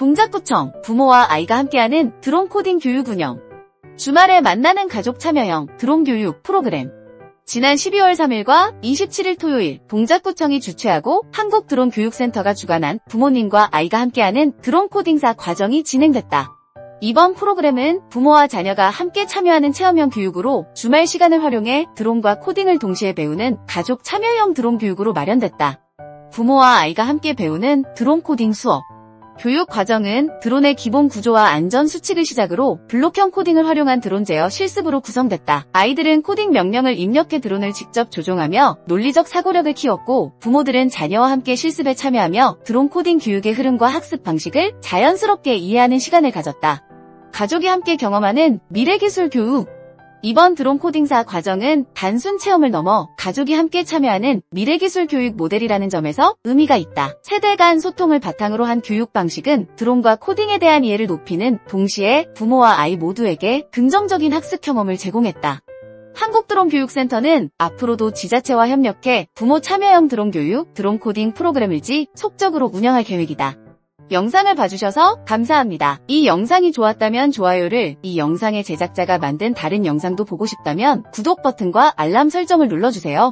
동작구청, 부모와 아이가 함께하는 드론 코딩 교육 운영. 주말에 만나는 가족 참여형 드론 교육 프로그램. 지난 12월 3일과 27일 토요일 동작구청이 주최하고 한국드론교육센터가 주관한 부모님과 아이가 함께하는 드론 코딩사 과정이 진행됐다. 이번 프로그램은 부모와 자녀가 함께 참여하는 체험형 교육으로 주말 시간을 활용해 드론과 코딩을 동시에 배우는 가족 참여형 드론 교육으로 마련됐다. 부모와 아이가 함께 배우는 드론 코딩 수업. 교육 과정은 드론의 기본 구조와 안전 수칙을 시작으로 블록형 코딩을 활용한 드론 제어 실습으로 구성됐다. 아이들은 코딩 명령을 입력해 드론을 직접 조종하며 논리적 사고력을 키웠고 부모들은 자녀와 함께 실습에 참여하며 드론 코딩 교육의 흐름과 학습 방식을 자연스럽게 이해하는 시간을 가졌다. 가족이 함께 경험하는 미래기술 교육. 이번 드론 코딩사 과정은 단순 체험을 넘어 가족이 함께 참여하는 미래기술 교육 모델이라는 점에서 의미가 있다. 세대 간 소통을 바탕으로 한 교육 방식은 드론과 코딩에 대한 이해를 높이는 동시에 부모와 아이 모두에게 긍정적인 학습 경험을 제공했다. 한국드론교육센터는 앞으로도 지자체와 협력해 부모 참여형 드론 교육, 드론 코딩 프로그램을 지속적으로 운영할 계획이다. 영상을 봐주셔서 감사합니다. 이 영상이 좋았다면 좋아요를, 이 영상의 제작자가 만든 다른 영상도 보고 싶다면 구독 버튼과 알람 설정을 눌러주세요.